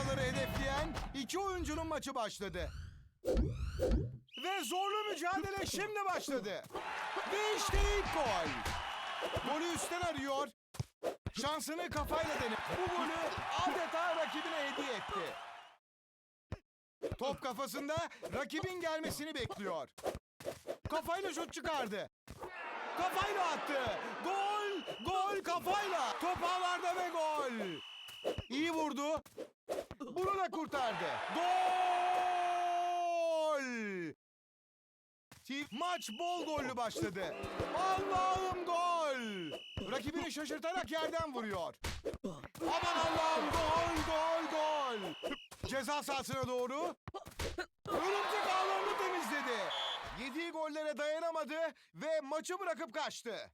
numaraları hedefleyen iki oyuncunun maçı başladı. Ve zorlu mücadele şimdi başladı. Ve işte ilk gol. Golü üstten arıyor. Şansını kafayla denip bu golü adeta rakibine hediye etti. Top kafasında rakibin gelmesini bekliyor. Kafayla şut çıkardı. Kafayla attı. Gol! Gol kafayla. Top ağlarda ve gol. İyi vurdu. Bunu da kurtardı. Gol! Maç bol gollü başladı. Allah'ım gol! Rakibini şaşırtarak yerden vuruyor. Aman Allah'ım gol gol gol! Ceza sahasına doğru örümcek ağlarını temizledi. Yediği gollere dayanamadı ve maçı bırakıp kaçtı.